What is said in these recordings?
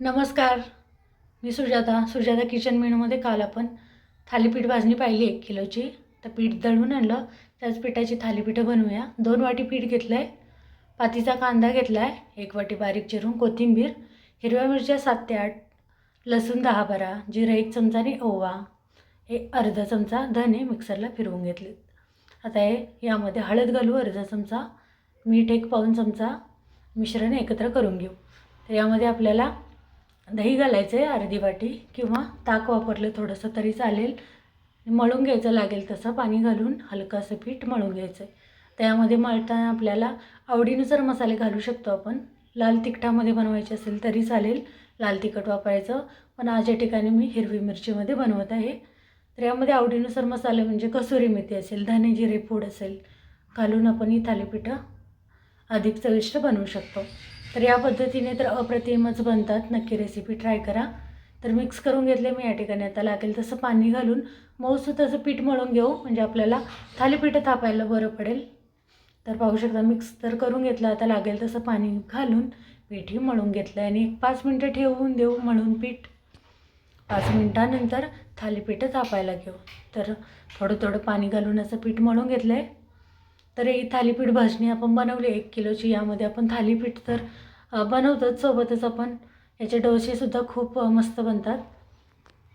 नमस्कार. मी सुजाता. सुजाता किचन मेनूमध्ये काल आपण थालीपीठ भाजणी पाहिली एक किलोची. तर पीठ दळून आणलं. त्याच पिठाची थालीपीठं बनवूया. दोन वाटी पीठ घेतलं आहे पातीचा कांदा घेतला आहे एक वाटी बारीक चिरून कोथिंबीर हिरव्या मिरच्या सात ते आठ लसूण दहा बारा जिरं एक चमचा आणि ओवा हे अर्धा चमचा धने मिक्सरला फिरवून घेतले. आता हे यामध्ये हळद घालू अर्धा चमचा मीठ एक पाऊन चमचा मिश्रण एकत्र करून घेऊ. तर यामध्ये आपल्याला दही घालायचं आहे अर्धी वाटी किंवा ताक वापरलं थोडंसं तरी चालेल. मळून घ्यायचं लागेल तसं पाणी घालून हलकंसं पीठ मळून घ्यायचं आहे त्यामध्ये मळताना आपल्याला आवडीनुसार मसाले घालू शकतो आपण. लाल तिखटामध्ये बनवायचे असेल तरी चालेल. लाल तिखट वापरायचं. पण आज या ठिकाणी मी हिरवी मिरचीमध्ये बनवत आहे. तर यामध्ये आवडीनुसार मसाले म्हणजे कसुरी मेथी असेल धने जिरे पूड असेल घालून आपण ही थालीपीठं अधिक चविष्ट बनवू शकतो. तर या पद्धतीने तर अप्रतिमच बनतात. नक्की रेसिपी ट्राय करा. तर मिक्स करून घेतले मी या ठिकाणी. आता लागेल तसं पाणी घालून. मऊसू तसं पीठ मळून घेऊ. म्हणजे आपल्याला थालीपीठं थापायला बरं पडेल. तर पाहू शकता मिक्स तर करून घेतलं. आता लागेल तसं पाणी घालून पीठही मळून घेतलं आणि एक पाच मिनटं ठेवून देऊ मळून पीठ. पाच मिनटानंतर थालीपीठं थापायला घेऊ. तर थोडं थोडं पाणी घालून असं पीठ मळून घेतलं आहे तर ही थालीपीठ भाजणी आपण बनवली. एक किलोची. यामध्ये आपण थालीपीठ तर बनवतोच सोबतच आपण. याचे डोसेसुद्धा खूप मस्त बनतात.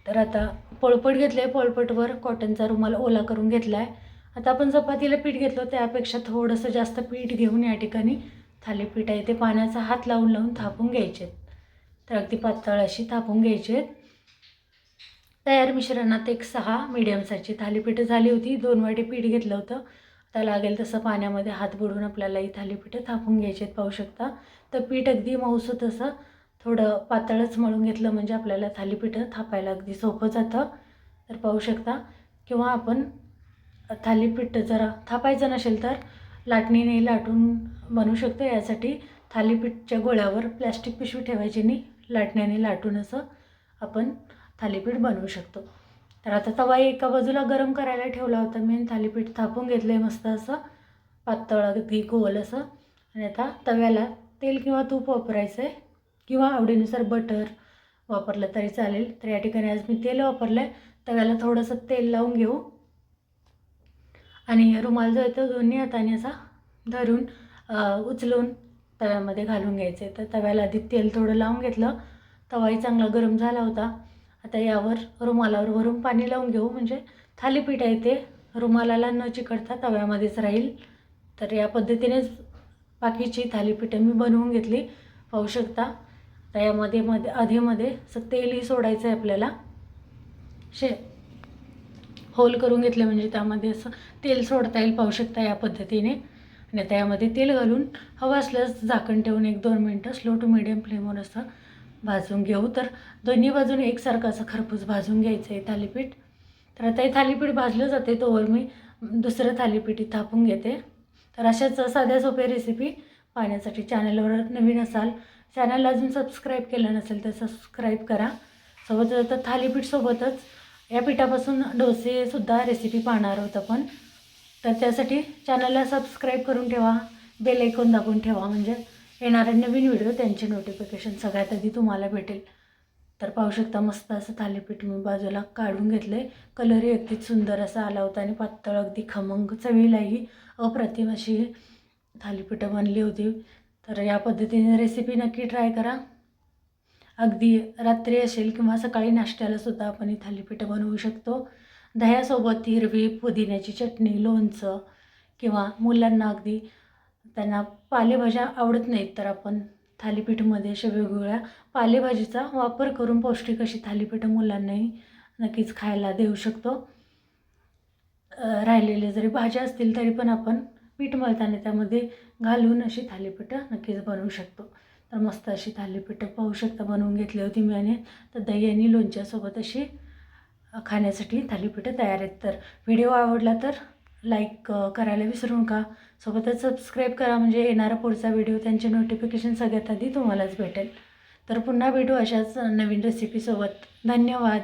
तर आता पोळपट घेतलं आहे पोळपटवर कॉटनचा रुमाल ओला करून घेतला आहे आता आपण चपातीला पीठ घेतलं त्यापेक्षा थोडंसं जास्त पीठ घेऊन या ठिकाणी थालीपीठ आहे ते पाण्याचा हात लावून लावून थापून घ्यायचे. तर अगदी पातळ अशी थापून घ्यायचे. आहेत तयार मिश्रणात एक सहा मिडियम साईजची थालीपीठं झाली होती. दोन वाटी पीठ घेतलं होतं. आता लागेल तसं पाण्यामध्ये हात बुडून आपल्याला ही थालीपीठं थापून घ्यायची आहेत पाहू शकता. तर पीठ अगदी मऊसूत तसं थोडं पातळच मळून घेतलं म्हणजे आपल्याला थालीपीठं थापायला अगदी सोपं जातं. तर पाहू शकता. किंवा आपण थालीपीठ जरा थापायचं नसेल तर लाटणीने लाटून बनवू शकतो. यासाठी थालीपीठच्या गोळ्यावर प्लॅस्टिक पिशवी ठेवायची आणि लाटण्याने लाटून असं आपण थालीपीठ बनवू शकतो. तर आता तवा एका बाजूला गरम करायला ठेवला होता मी थालीपीठ थापून घेतलं आहे मस्त असं पातळ अगदी गोल असं. आणि आता तव्याला तेल किंवा तूप वापरायचं आहे किंवा आवडीनुसार बटर वापरलं तरी चालेल. तर या ठिकाणी आज मी तेल वापरलं आहे तव्याला थोडंसं तेल लावून घेऊ. आणि रुमाल जो आहे तो दोन्ही हाताने असा धरून उचलून तव्यामध्ये घालून घ्यायचे तर तव्याला आधी तेल थोडं लावून घेतलं. तवाही चांगला गरम झाला होता. आता यावर रुमालावर वरून पाणी लावून घेऊ. म्हणजे थालीपीठ आहे ते. रुमालाला न चिकटता तव्यामध्येच राहील. तर या पद्धतीनेच बाकीची थालीपीठं मी बनवून घेतली. पाहू शकता. आता यामध्ये मध्ये आधीमध्ये असं तेलही सोडायचं आहे आपल्याला. शे होल करून घेतलं म्हणजे त्यामध्ये असं तेल सोडता येईल पाहू शकता या पद्धतीने. आणि आता यामध्ये तेल घालून हवं असल्यास झाकण ठेवून एक दोन मिनटं स्लो टू मिडियम फ्लेमवर असं भाजून घेऊ. तर दोन्ही बाजूने एकसारखं असं खरपूस भाजून घ्यायचं आहे थालीपीठ. तर आता हे थालीपीठ भाजलं जाते तोवर मी दुसरं थालीपीठ थापून घेते. तर अशाच साध्या सोप्या रेसिपी पाहण्यासाठी चॅनलवर नवीन असाल चॅनलला अजून सबस्क्राईब केलं नसेल तर सबस्क्राईब करा. सोबतच आता थालीपीठसोबतच या पिठापासून डोसेसुद्धा रेसिपी पाहणार आहोत आपण. तर त्यासाठी चॅनलला सबस्क्राईब करून ठेवा बेल ऐकून दाबून ठेवा म्हणजे येणारे नवीन व्हिडिओ त्यांचे नोटिफिकेशन सगळ्यात आधी तुम्हाला भेटेल. तर पाहू शकता मस्त असं थालीपीठ मी बाजूला काढून घेतलं आहे कलरही अगदीच सुंदर असा आला होता आणि पातळ अगदी खमंग चवीलाही अप्रतिम अशी थालीपीठं बनली होती. तर या पद्धतीने रेसिपी नक्की ट्राय करा. अगदी रात्री असेल किंवा सकाळी नाश्त्याला सुद्धा आपण ही थालीपीठं बनवू शकतो. दह्यासोबत हिरवी पुदिन्याची चटणी लोणचं किंवा मुलांना अगदी त्यांना पालेभाज्या आवडत नाहीत तर आपण थालीपीठमध्ये अशा वेगवेगळ्या पालेभाजीचा वापर करून पौष्टिक अशी थालीपीठं मुलांनाही नक्कीच खायला देऊ शकतो. राहिलेले जरी भाज्या असतील तरी पण आपण पीठ मळताना त्यामध्ये घालून अशी थालीपीठं नक्कीच बनवू शकतो. तर मस्त अशी थालीपीठं पाहू शकता बनवून घेतली होती मी आणि तर दही आणि लोणच्यासोबत अशी खाण्यासाठी थालीपीठं तयार आहेत. तर व्हिडिओ आवडला तर लाईक करायला विसरू नका सोबतच सबस्क्राईब करा म्हणजे येणारा पुढचा व्हिडिओ त्यांचे नोटिफिकेशन सगळ्यात आधी तुम्हालाच भेटेल. तर पुन्हा भेटू अशाच नवीन रेसिपीसोबत धन्यवाद.